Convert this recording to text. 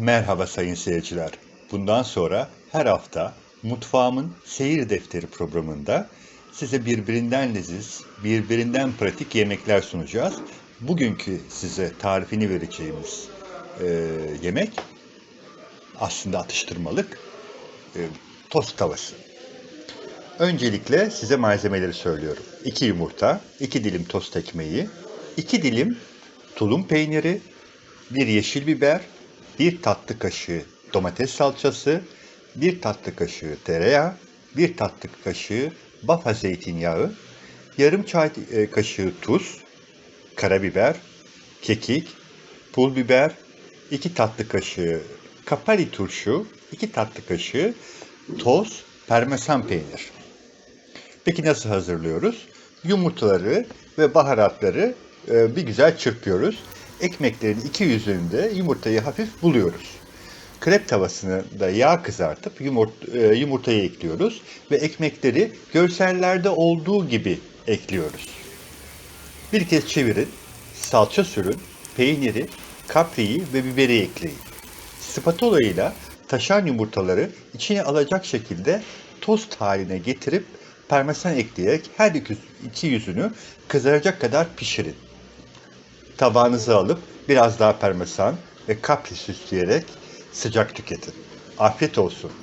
Merhaba sayın seyirciler. Bundan sonra her hafta Mutfağımın Seyir Defteri programında size birbirinden leziz, birbirinden pratik yemekler sunacağız. Bugünkü size tarifini vereceğimiz e, yemek aslında atıştırmalık e, tost tavası. Öncelikle size malzemeleri söylüyorum. 2 yumurta, 2 dilim tost ekmeği, 2 dilim tulum peyniri, bir yeşil biber, bir tatlı kaşığı domates salçası, bir tatlı kaşığı tereyağı, bir tatlı kaşığı bafa zeytinyağı, yarım çay e, kaşığı tuz, karabiber, kekik, pul biber, iki tatlı kaşığı kapari turşu, iki tatlı kaşığı toz parmesan peynir. Peki nasıl hazırlıyoruz? Yumurtaları ve baharatları e, bir güzel çırpıyoruz. Ekmeklerin iki yüzünde yumurtayı hafif buluyoruz. Krep tavasını da yağ kızartıp yumurt, e, yumurtayı ekliyoruz ve ekmekleri görsellerde olduğu gibi ekliyoruz. Bir kez çevirin, salça sürün, peyniri, kapriyi ve biberi ekleyin. Spatula ile taşan yumurtaları içine alacak şekilde tost haline getirip parmesan ekleyerek her iki, yüzünü kızaracak kadar pişirin. Tabağınıza alıp biraz daha parmesan ve kapri süsleyerek sıcak tüketin. Afiyet olsun.